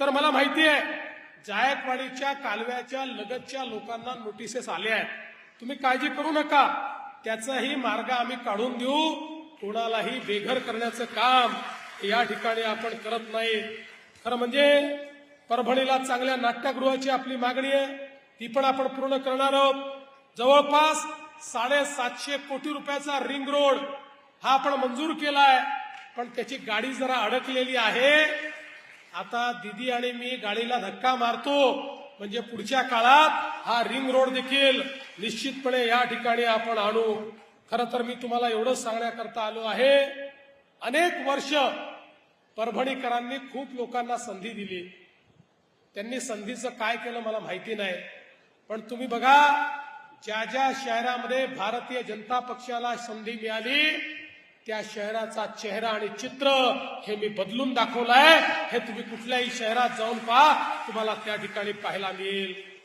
तर मला माहिती आहे जायकवाडीच्या कालव्याच्या लगतच्या लोकांना नोटिसेस आल्या आहेत. तुम्ही काळजी करू नका. त्याचाही मार्ग आम्ही काढून देऊ. कोणालाही बेघर करण्याचं काम या ठिकाणी आपण करत नाही. खरं म्हणजे परभणीला चांगल्या नाट्यगृहाची आपली मागणी आहे. ती पण आपण पूर्ण करणार आहोत. जवळपास साडेसातशे कोटी रुपयाचा रिंग रोड हा आपण मंजूर केलाय. पण त्याची गाडी जरा अडकलेली आहे. आता दिदी आणि मी गाडीला धक्का मारतो. म्हणजे पुढच्या काळात हा रिंग रोड देखील निश्चितपणे या ठिकाणी आपण आणू. खरं तर मी तुम्हाला एवढंच सांगण्याकरता आलो आहे. अनेक वर्ष परभणीकरांनी खूप लोकांना संधी दिली. त्यांनी संधीचं काय केलं मला माहिती नाही. पण तुम्ही बघा ज्या ज्या शहरामध्ये भारतीय जनता पक्षाला संधी मिळाली त्या शहराचा चेहरा आणि चित्र हे मी बदलून दाखवलंय. हे तुम्ही कुठल्याही शहरात जाऊन पहा. तुम्हाला त्या ठिकाणी पाहायला मिळेल.